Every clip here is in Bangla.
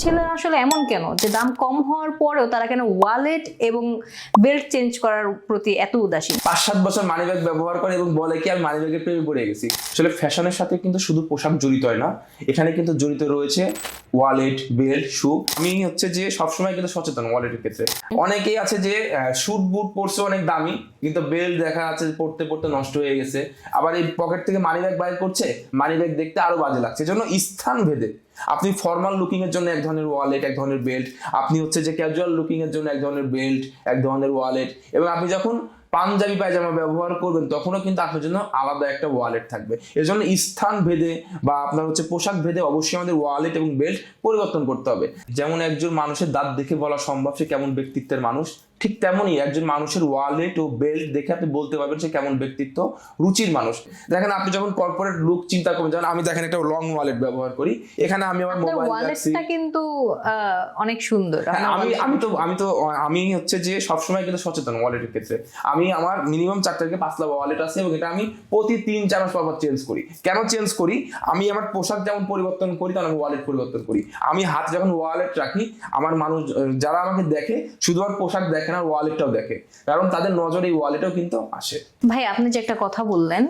ছেলেরা আসলে এমন কেন? যে দাম কম হওয়ার পরেও তারা কেন ওয়ালেট এবং বেল্ট চেঞ্জ করার প্রতি এত উদাসীন? পাঁচ সাত বছর মানি ব্যাগ ব্যবহার করে এবং বলে কি আমি মানি ব্যাগের প্রেমে পড়ে গেছি। আসলে ফ্যাশনের সাথে কিন্তু শুধু পোশাক জড়িত হয় না, এখানে কিন্তু জড়িত রয়েছে ওয়ালেট বেল্ট শু আমি হচ্ছে যে সবসময় কিন্তু সচেতন ওয়ালেটের ক্ষেত্রে। অনেকেই আছে যে শুট বুট পরছে অনেক দামি, কিন্তু বেল্ট দেখা যাচ্ছে পড়তে পড়তে নষ্ট হয়ে গেছে। আবার এই পকেট থেকে মানি ব্যাগ বাইর করছে মানি ব্যাগ দেখতে আরও বাজে লাগছে। এজন্য স্থান ভেদে আপনি ফর্মাল লুকিং এর জন্য এক ধরনের ওয়ালেট এক ধরনের বেল্ট আপনি হচ্ছে যে ক্যাজুয়াল লুকিং এর জন্য এক ধরনের বেল্ট এক ধরনের ওয়ালেট এবং আপনি যখন পাঞ্জাবি পায়জামা ব্যবহার করবেন, তখনও কিন্তু আপনার জন্য আলাদা একটা ওয়ালেট থাকবে। এর জন্য স্থান ভেদে বা আপনার হচ্ছে পোশাক ভেদে অবশ্যই আমাদের ওয়ালেট এবং বেল্ট পরিবর্তন করতে হবে। যেমন একজন মানুষের দাঁত দেখে বলা সম্ভব সে কেমন ব্যক্তিত্বের মানুষ ঠিক তেমনই একজন মানুষের ওয়ালেট ও বেল্ট দেখে আপনি বলতে পারবেন সে কেমন ব্যক্তিত্ব রুচির মানুষ। দেখেন আপনি যখন কর্পোরেট লুক চিন্তা করবেন যেমন আমি দেখেন একটা লং ওয়ালেট ব্যবহার করি এখানে আমি আমার মোবাইল ওয়ালেটটা কিন্তু অনেক সুন্দর। হ্যাঁ, আমি আমি তো আমি তো আমি হচ্ছে যে সবসময় কিন্তু সচেতন ওয়ালেটের ক্ষেত্রে। আমি আমার মিনিমাম চার থেকে পাঁচটা ওয়ালেট আছে এবং এটা আমি প্রতি তিন চার মাস পর পর চেঞ্জ করি। কেন চেঞ্জ করি? আমি আমার পোশাক যেমন পরিবর্তন করি তেমন আমি ওয়ালেট পরিবর্তন করি। আমি হাত যখন ওয়ালেট রাখি আমার মানুষ যারা আমাকে দেখে শুধু আর পোশাক দেখে না ওয়ালেটটাও দেখে। কারণ তাদের নজরে এই ওয়ালেটও কিন্তু আসে। ভাই আপনি যে একটা কথা বললেন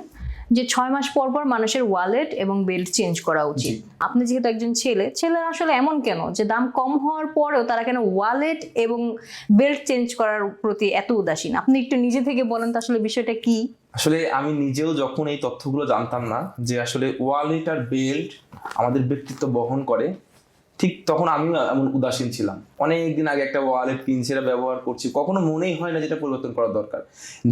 যে ছয় মাস পর পর মানুষের ওয়ালেট এবং বেল্ট চেঞ্জ করা উচিত। আপনি যেহেতু একজন ছেলে ছেলেরা আসলে এমন কেন? যে দাম কম হওয়ার পরেও তারা কেন ওয়ালেট এবং বেল্ট চেঞ্জ করার প্রতি এত উদাসীন? আপনি একটু নিজে থেকে বলেন তো আসলে বিষয়টা কি? আসলে আমি নিজেও যখন এই তথ্যগুলো জানতাম না যে আসলে ওয়ালেট আর বেল্ট আমাদের ব্যক্তিত্ব বহন করে ঠিক তখন আমিও এমন উদাসীন ছিলাম। অনেক দিন আগে একটা ওয়ালেট কিনছি এটা ব্যবহার করছি। কখনো মনেই হয় না যেটা পরিবর্তন করা দরকার।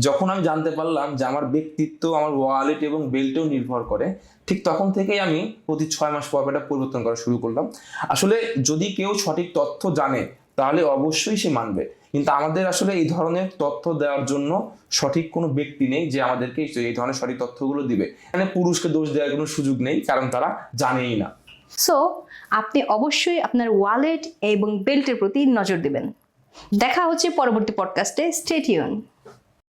যখন আমি জানতে পারলাম যে আমার ব্যক্তিত্ব, আমার ওয়ালেট এবং বেল্টেও নির্ভর করে, ঠিক তখন থেকেই আমি প্রতি ছয় মাস পর এটা পরিবর্তন করা শুরু করলাম। আসলে যদি কেউ সঠিক তথ্য জানে, তাহলে অবশ্যই সে মানবে। কিন্তু আমাদের আসলে এই ধরনের তথ্য দেওয়ার জন্য সঠিক কোনো ব্যক্তি নেই যে আমাদেরকে এই ধরনের সঠিক তথ্যগুলো দিবে। এখানে পুরুষকে দোষ দেওয়ার কোনো সুযোগ নেই, কারণ তারা জানেই না। সো আপনি অবশ্যই আপনার ওয়ালেট এবং বেল্টের প্রতি নজর দেবেন। দেখা হচ্ছে পরবর্তী পডকাস্টে স্টেটিউন